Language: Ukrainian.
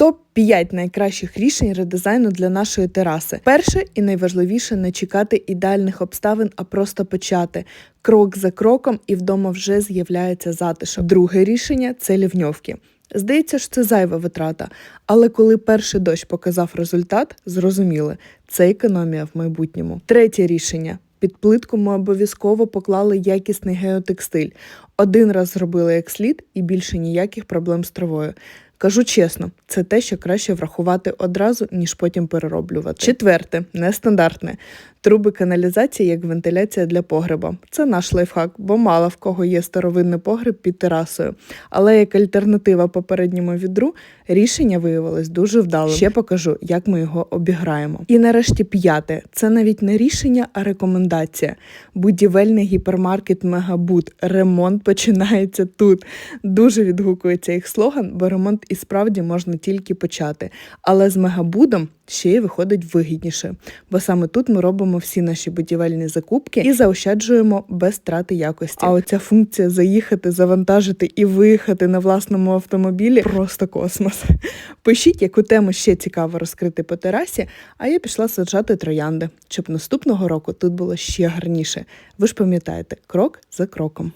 Топ 5 найкращих рішень редизайну для нашої тераси. Перше і найважливіше не чекати ідеальних обставин, а просто почати. Крок за кроком, і вдома вже з'являється затишок. Друге рішення це лівньовки. Здається ж, це зайва витрата. Але коли перший дощ показав результат, зрозуміли, це економія в майбутньому. Третє рішення. Під плитку ми обов'язково поклали якісний геотекстиль. Один раз зробили як слід і більше ніяких проблем з травою. Кажу чесно, це те, що краще врахувати одразу, ніж потім перероблювати. Четверте, нестандартне. Труби каналізації як вентиляція для погреба. Це наш лайфхак, бо мало в кого є старовинний погреб під терасою. Але як альтернатива попередньому відру, рішення виявилось дуже вдалим. Ще покажу, як ми його обіграємо. І нарешті п'яте. Це навіть не рішення, а рекомендація. Будівельний гіпермаркет Мегабуд. Ремонт починається тут. Дуже відгукується їх слоган, бо ремонт і справді можна тільки почати. Але з Мегабудом ще й виходить вигідніше, бо саме тут ми робимо всі наші будівельні закупки і заощаджуємо без втрати якості. А оця функція заїхати, завантажити і виїхати на власному автомобілі просто космос. Пишіть, яку тему ще цікаво розкрити по терасі, а я пішла саджати троянди, щоб наступного року тут було ще гарніше. Ви ж пам'ятаєте, крок за кроком.